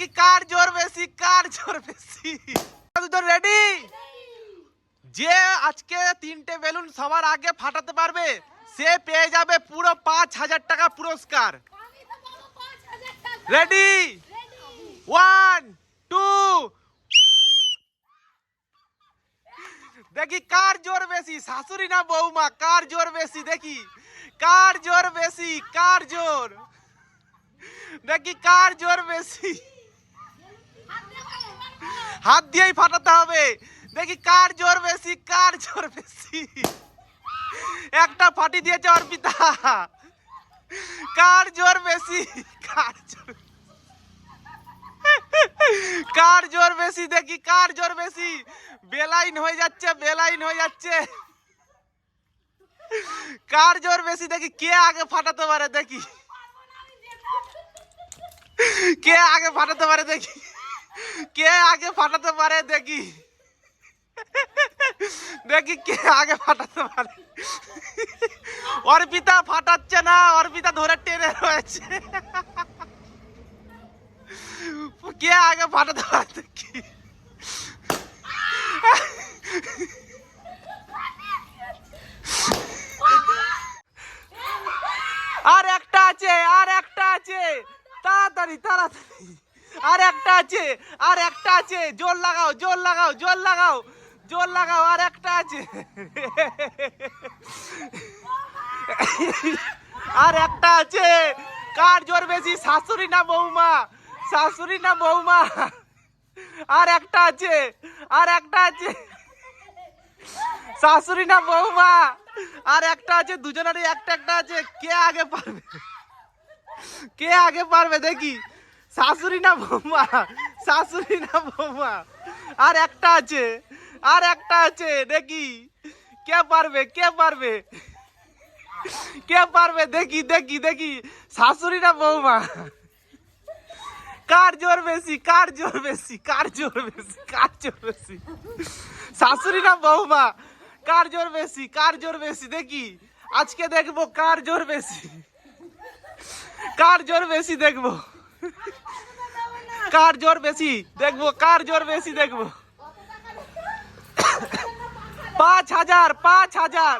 দেখি কার জোর বেশি কার জোর বেশি দুজন রেডি যে আজকে তিনটে বেলুন সবার আগে ফাটাতে পারবে সে পেয়ে যাবে পুরো পাঁচ হাজার টাকা পুরস্কার। রেডি ওয়ান টু দেখি কার জোর বেশি, শাশুড়ি না বৌমা? কার জোর বেশি, দেখি। কার জোর বেশি, কার জোর? দেখি কার জোর বেশি। হাত দিয়েই ফাটাতে হবে। দেখি কার জোর বেশি, কার জোর বেশি। একটা ফাটি দিয়েছে অর্পিতা কার জোর বেশি, কার জোর কার জোর বেশি, দেখি কার জোর বেশি। বেলাইন হয়ে যাচ্ছে, বেলাইন হয়ে যাচ্ছে। কার জোর বেশি, দেখি কে আগে ফাটাতে পারে, দেখি। কে আগে ফাটাতে পারে, দেখি। কে আগে ফাটাতে পারে দেখি। দেখি কে আগে ফাটাতে পারে। অর্পিতা ফাটাচ্ছে না, অর্পিতা ধরে টেনে রয়েছে। কে আগে ফাটাতে পারে দেখি। আর একটা আছে, আর একটা আছে। তাড়াতাড়ি তাড়াতাড়ি। আর একটা আছে, আর একটা আছে। জোর লাগাও জোর লাগাও জোর লাগাও জোর লাগাও, আর একটা আছে। আর একটা আছে। কার জোর বেশি, শাশুড়ি না বৌমা? শাশুড়ি না বৌমা? আর একটা আছে, আর একটা আছে। শাশুড়ি না বৌমা? আর একটা আছে, দুজনেরই একটা একটা আছে। কে আগে পারবে? কে আগে পারবে দেখি? শাশুড়ি না বৌমা? শাশুড়ি না বৌমা? আর একটা আছে, আর একটা আছে, দেখি। কে পারবে কে পারবে? কে পারবে? দেখি দেখি দেখি। শাশুড়ি না বৌমা? কার জোর বেশি, কার জোর বেশি, কার জোর বেশি, কার জোর বেশি? শাশুড়ি না বৌমা? কার জোর বেশি, কার জোর বেশি? দেখি। আজকে দেখব কার জোর বেশি। কার জোর বেশি দেখব? কার জোর বেশি দেখব কার জোর বেশি দেখব পাঁচ হাজার পাঁচ হাজার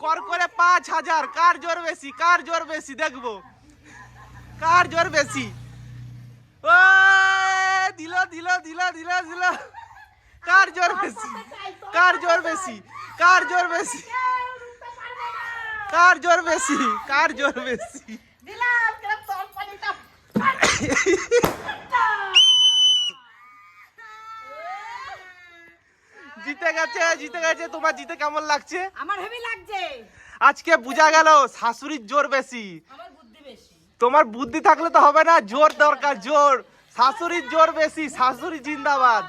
কর করে পাঁচ হাজার কার জোর বেশি কার জোর বেশি দেখব কার জোর বেশি ও দিল দিল দিল দিল দিল কার জোর বেশি কার জোর বেশি কার জোর বেশি কার জোর বেশি কার জোর বেশি দিলাম জিতে গেছে জিতে গেছে। তোমার জিতে কেমন লাগছে? আমার হেভি লাগছে। আজকে বোঝা গেল শাশুড়ির জোর বেশি। আমার বুদ্ধি বেশি। তোমার বুদ্ধি থাকলে তো হবে না জোর দরকার জোর। শাশুড়ির জোর বেশি শাশুড়ি জিন্দাবাদ।